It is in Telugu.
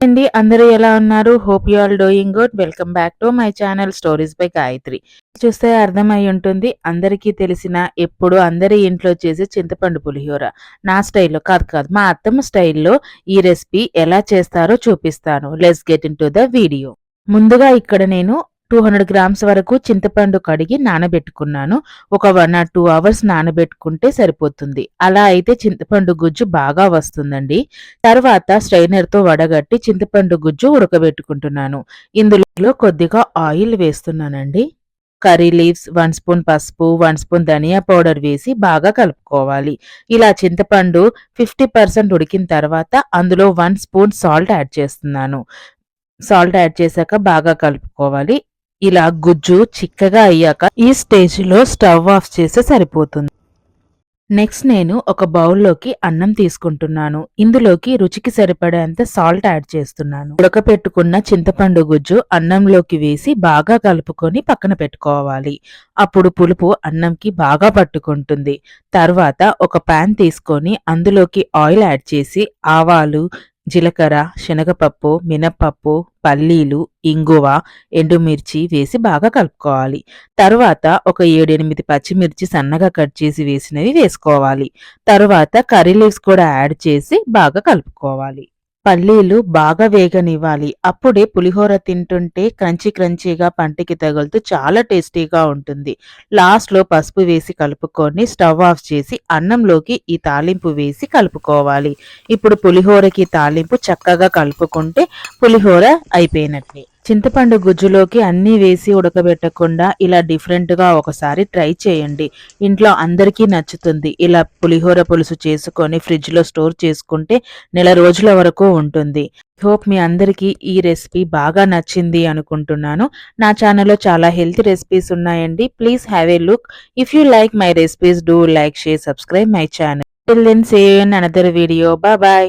అండి అందరూ ఎలా ఉన్నారు? Hope you all doing good welcome back to my channel stories by Gayathri చూస్తే అర్థమై ఉంటుంది అందరికీ తెలిసిన ఎప్పుడు అందరి ఇంట్లో చేసే చింతపండు పులిహోర. నా స్టైల్లో కాదు కాదు మా అత్తమ్మ స్టైల్లో ఈ రెసిపీ ఎలా చేస్తారో చూపిస్తాను. Let's get into the video ముందుగా ఇక్కడ నేను టూ హండ్రెడ్ గ్రామ్స్ వరకు చింతపండు కడిగి నానబెట్టుకున్నాను. ఒక వన్ ఆర్ టూ అవర్స్ నానబెట్టుకుంటే సరిపోతుంది. అలా అయితే చింతపండు గుజ్జు బాగా వస్తుందండి. తర్వాత స్ట్రైనర్తో వడగట్టి చింతపండు గుజ్జు ఉడకబెట్టుకుంటున్నాను. ఇందులో కొద్దిగా ఆయిల్ వేస్తున్నానండి. కర్రీ లీవ్స్ వన్ స్పూన్ పసుపు వన్ స్పూన్ ధనియా పౌడర్ వేసి బాగా కలుపుకోవాలి. ఇలా చింతపండు ఫిఫ్టీ పర్సెంట్ ఉడికిన తర్వాత అందులో వన్ స్పూన్ సాల్ట్ యాడ్ చేస్తున్నాను. సాల్ట్ యాడ్ చేశాక బాగా కలుపుకోవాలి. ఇలా గుజ్జు చిక్కగా అయ్యాక ఈ స్టేజ్లో స్టవ్ ఆఫ్ చేస్తే సరిపోతుంది. నెక్స్ట్ నేను ఒక బౌల్లోకి అన్నం తీసుకుంటున్నాను. ఇందులోకి రుచికి సరిపడేంత సాల్ట్ యాడ్ చేస్తున్నాను. ఉడకపెట్టుకున్న చింతపండు గుజ్జు అన్నంలోకి వేసి బాగా కలుపుకొని పక్కన పెట్టుకోవాలి. అప్పుడు పులుపు అన్నంకి బాగా పట్టుకుంటుంది. తర్వాత ఒక ప్యాన్ తీసుకొని అందులోకి ఆయిల్ యాడ్ చేసి ఆవాలు జీలకర్ర శనగపప్పు మినప్పప్పు పల్లీలు ఇంగువ ఎండుమిర్చి వేసి బాగా కలుపుకోవాలి. తర్వాత ఒక ఏడెనిమిది పచ్చిమిర్చి సన్నగా కట్ చేసి వేసినవి వేసుకోవాలి. తర్వాత కర్రీ లీవ్స్ కూడా యాడ్ చేసి బాగా కలుపుకోవాలి. పల్లీలు బాగా వేగనివ్వాలి. అప్పుడే పులిహోర తింటుంటే క్రంచి క్రంచీగా పంటికి తగులుతూ చాలా టేస్టీగా ఉంటుంది. లాస్ట్లో పసుపు వేసి కలుపుకొని స్టవ్ ఆఫ్ చేసి అన్నంలోకి ఈ తాలింపు వేసి కలుపుకోవాలి. ఇప్పుడు పులిహోరకి తాలింపు చక్కగా కలుపుకుంటే పులిహోర అయిపోయినట్లే చింతపండు గుజ్జులోకి అన్నీ వేసి ఉడకబెట్టకుండా ఇలా డిఫరెంట్గా ఒకసారి ట్రై చేయండి. ఇంట్లో అందరికీ నచ్చుతుంది. ఇలా పులిహోర పులుసు చేసుకొని ఫ్రిడ్జ్లో స్టోర్ చేసుకుంటే నెల రోజుల వరకు ఉంటుంది. హోప్ మీ అందరికీ ఈ రెసిపీ బాగా నచ్చింది అనుకుంటున్నాను. నా ఛానల్లో చాలా హెల్తీ రెసిపీస్ ఉన్నాయండి. Please have a look. If you like my recipes do like share subscribe my channel. Then say another video bye